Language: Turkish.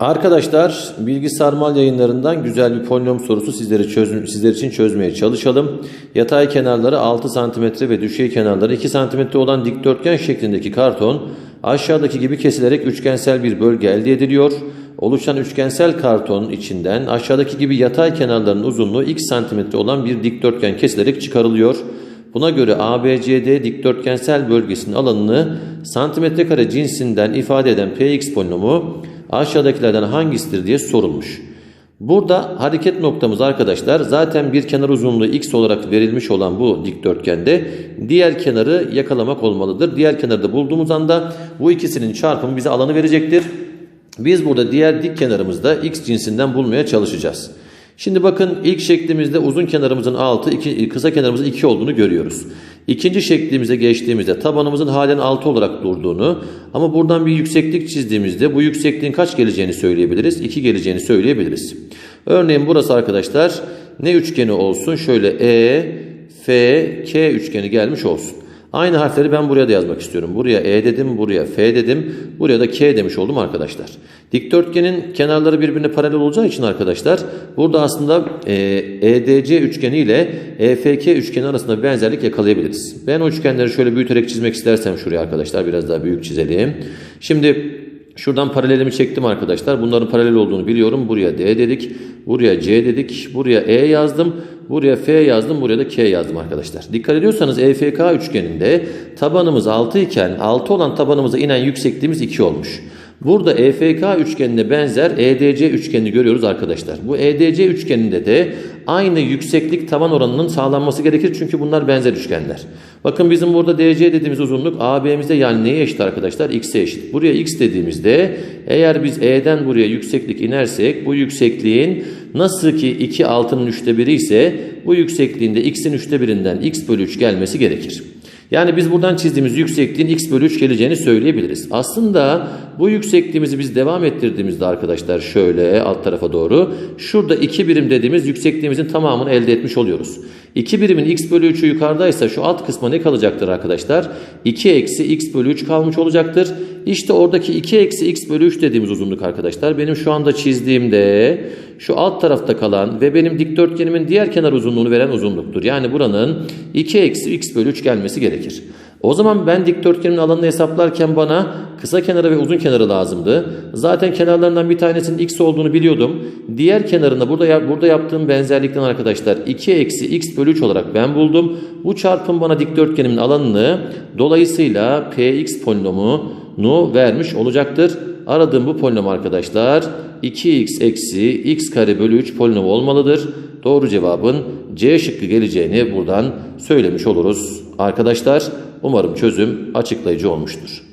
Arkadaşlar Bilgi Sarmal yayınlarından güzel bir polinom sorusu sizleri çözüm, sizler için çözmeye çalışalım. Yatay kenarları 6 cm ve düşey kenarları 2 cm olan dikdörtgen şeklindeki karton aşağıdaki gibi kesilerek üçgensel bir bölge elde ediliyor. Oluşan üçgensel kartonun içinden aşağıdaki gibi yatay kenarların uzunluğu x santimetre olan bir dikdörtgen kesilerek çıkarılıyor. Buna göre ABCD dikdörtgensel bölgesinin alanını santimetre kare cinsinden ifade eden Px polinomu aşağıdakilerden hangisidir diye sorulmuş. Burada hareket noktamız arkadaşlar zaten bir kenar uzunluğu x olarak verilmiş olan bu dikdörtgende diğer kenarı yakalamak olmalıdır. Diğer kenarı da bulduğumuz anda bu ikisinin çarpımı bize alanı verecektir. Biz burada diğer dik kenarımızda x cinsinden bulmaya çalışacağız. Şimdi bakın ilk şeklimizde uzun kenarımızın 6, iki, kısa kenarımızın 2 olduğunu görüyoruz. İkinci şeklimize geçtiğimizde tabanımızın halen 6 olarak durduğunu ama buradan bir yükseklik çizdiğimizde bu yüksekliğin kaç geleceğini söyleyebiliriz? 2 geleceğini söyleyebiliriz. Örneğin burası arkadaşlar ne üçgeni olsun? Şöyle E, F, K üçgeni gelmiş olsun. Aynı harfleri ben buraya da yazmak istiyorum. Buraya E dedim, buraya F dedim, buraya da K demiş oldum arkadaşlar. Dikdörtgenin kenarları birbirine paralel olacağı için arkadaşlar burada aslında e, EDC üçgeni ile EFK üçgeni arasında benzerlik yakalayabiliriz. Ben o üçgenleri şöyle büyüterek çizmek istersem şuraya arkadaşlar biraz daha büyük çizelim. Şimdi Şuradan paralelimi çektim arkadaşlar. Bunların paralel olduğunu biliyorum. Buraya D dedik. Buraya C dedik. Buraya E yazdım. Buraya F yazdım. Buraya da K yazdım arkadaşlar. Dikkat ediyorsanız EFK üçgeninde tabanımız 6 iken 6 olan tabanımıza inen yüksekliğimiz 2 olmuş. Burada EFK üçgenine benzer EDC üçgenini görüyoruz arkadaşlar. Bu EDC üçgeninde de aynı yükseklik taban oranının sağlanması gerekir çünkü bunlar benzer üçgenler. Bakın bizim burada DC dediğimiz uzunluk AB'mizde yani neye eşit arkadaşlar? X'e eşit. Buraya X dediğimizde eğer biz E'den buraya yükseklik inersek bu yüksekliğin nasıl ki 2 altının üçte 1'i ise bu yüksekliğinde X'in üçte 1'inden X bölü 3 gelmesi gerekir. Yani biz buradan çizdiğimiz yüksekliğin x bölü 3 geleceğini söyleyebiliriz. Aslında bu yüksekliğimizi biz devam ettirdiğimizde arkadaşlar şöyle alt tarafa doğru şurada 2 birim dediğimiz yüksekliğimizin tamamını elde etmiş oluyoruz. 2 birimin x bölü 3'ü yukarıdaysa şu alt kısma ne kalacaktır arkadaşlar? 2 eksi x bölü 3 kalmış olacaktır. İşte oradaki 2 eksi x bölü 3 dediğimiz uzunluk arkadaşlar benim şu anda çizdiğimde şu alt tarafta kalan ve benim dikdörtgenimin diğer kenar uzunluğunu veren uzunluktur. Yani buranın 2 eksi x bölü 3 gelmesi gerekir. O zaman ben dikdörtgenin alanını hesaplarken bana kısa kenarı ve uzun kenarı lazımdı. Zaten kenarlarından bir tanesinin x olduğunu biliyordum. Diğer kenarında burada burada yaptığım benzerlikten arkadaşlar 2 eksi x bölü 3 olarak ben buldum. Bu çarpım bana dikdörtgenimin alanını dolayısıyla px polinomunu vermiş olacaktır. Aradığım bu polinom arkadaşlar 2x eksi x kare bölü 3 polinom olmalıdır. Doğru cevabın C şıkkı geleceğini buradan söylemiş oluruz. Arkadaşlar umarım çözüm açıklayıcı olmuştur.